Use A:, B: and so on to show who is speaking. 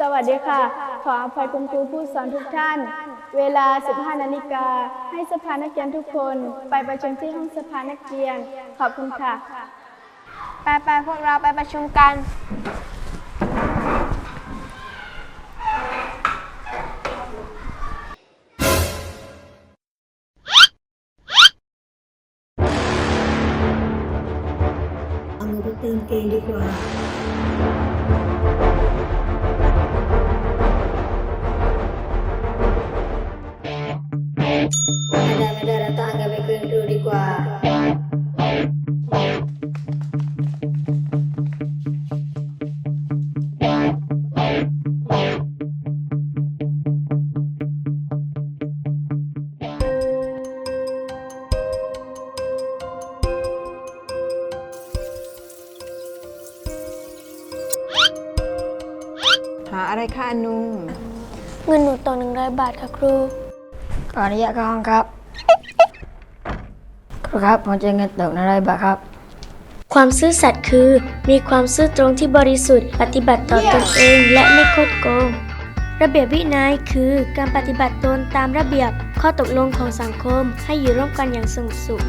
A: สวัสดีค่ะ ขออภัยคุณครูผู้สอนทุกท่าน เวลา 15 นาฬิกา ให้สภานักเรียนทุกคน ไปประชุมที่ห้องสภานักเรียน ขอบคุณค่ะ
B: ไปไปๆพวกเราไปประชุมกัน
C: เอาเงินไปเติมเกงดีกว่า ไม่ได้ไม่ได้เราต้องเอาเงินไปคืนครูดีกว่า
D: หาอะไรคะอนุ
B: เงินหนูตกหนึ่งร้อยบาทค่ะครู
E: ขออนุญาตเข้าห้องครับครูครับผมจะเงินตกในไรบ้างครับ
F: ความซื่อสัตย์คือ มีความซื่อตรงที่บริสุทธิ์ ปฏิบัติต่อตนเองและไม่คดโกง ระเบียบวินัยคือการปฏิบัติตนตามระเบียบข้อตกลงของสังคมให้อยู่ร่วมกันอย่างสงบสุข